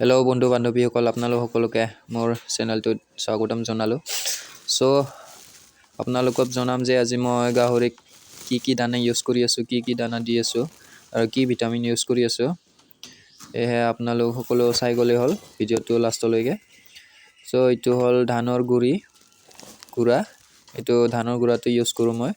Hello' বন্ধু বান্ধৱীসকল আপোনালোক সকলোকে মোৰ চেনেলটোত স্বাগতম জনালোঁ। চ' আপোনালোকক জনাম যে আজি মই গাহৰিক কি কি দানা ইউজ কৰি আছোঁ, কি কি দানা দি আছোঁ, আৰু কি ভিটামিন ইউজ কৰি আছোঁ। সেয়েহে আপোনালোক সকলো চাই গ'লেই হ'ল ভিডিঅ'টো লাষ্টলৈকে। চ' এইটো হ'ল ধানৰ গুড়ি, গুড়া। এইটো ধানৰ গুড়াটো ইউজ কৰোঁ মই।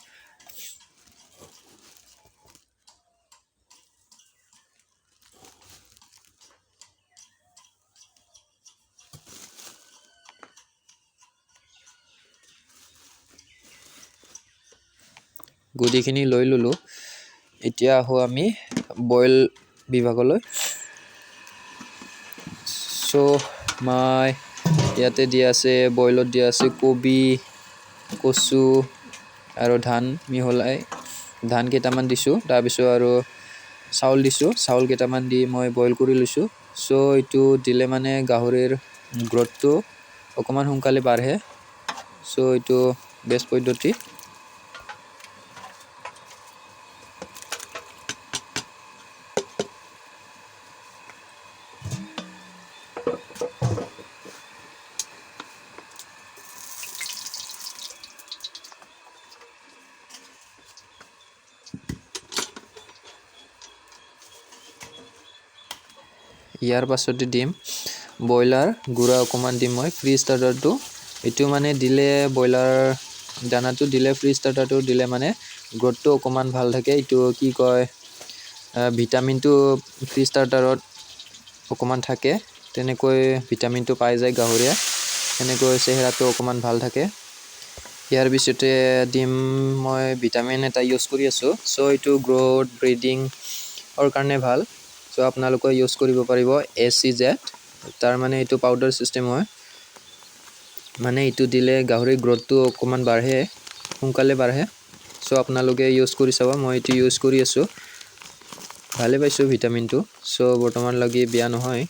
গুটিখিনি লৈ ল'লোঁ। এতিয়া আহোঁ আমি বইল বিভাগলৈ। চ' মই, ইয়াতে দিয়া আছে, বইলত দিয়া আছে কবি, কচু আৰু ধান মিহলাই। ধান কেইটামান দিছোঁ, তাৰপিছত আৰু চাউল দিছোঁ, চাউল কেইটামান দি মই বইল কৰি লৈছোঁ। চ' এইটো দিলে মানে গাহৰিৰ গ্ৰ'থটো অকণমান সোনকালে বাঢ়ে। চ' এইটো বেষ্ট পদ্ধতি। ইয়াৰ পাছতে দিম। ব্ৰইলাৰ গুড়া অকণমান দিম মই ফ্ৰী ষ্টাৰ্টাৰটো এইটো মানে দিলে ব্ৰইলাৰ দানাটো দিলে ফ্ৰী ষ্টাৰ্টাৰটো দিলে মানে গ্ৰ'থটো অকণমান ভালো থাকে। এইটো কি কয় ভিটামিনটো ফ্ৰী ষ্টাৰ্টাৰত অকণমান থাকে। তেনেকৈ ভিটামিনটো পাই যায় গাহৰিয়ে। সেনেকৈ চেহেৰাটো অকণমান ভালো থাকে। ইয়াৰ পিছতে দিম মই ভিটামিন এটা ইউজ কৰি আছোঁ। চ' এইটো গ্ৰ'থ ব্ৰিডিঙৰ কাৰণে ভালো। চ' আপোনালোকে ইউজ কৰিব পাৰিব এ চি জেড তাৰমানে এইটো পাউডাৰ ছিষ্টেম হয়। মানে এইটো দিলে গাহৰিৰ গ্ৰ'থটো অকণমান বাঢ়ে সোনকালে বাঢ়ে। চ' আপোনালোকে ইউজ কৰি চাব মই এইটো ইউজ কৰি আছোঁ। ভালে পাইছোঁ ভিটামিনটো। চ' বৰ্তমানলৈকে বেয়া নহয়।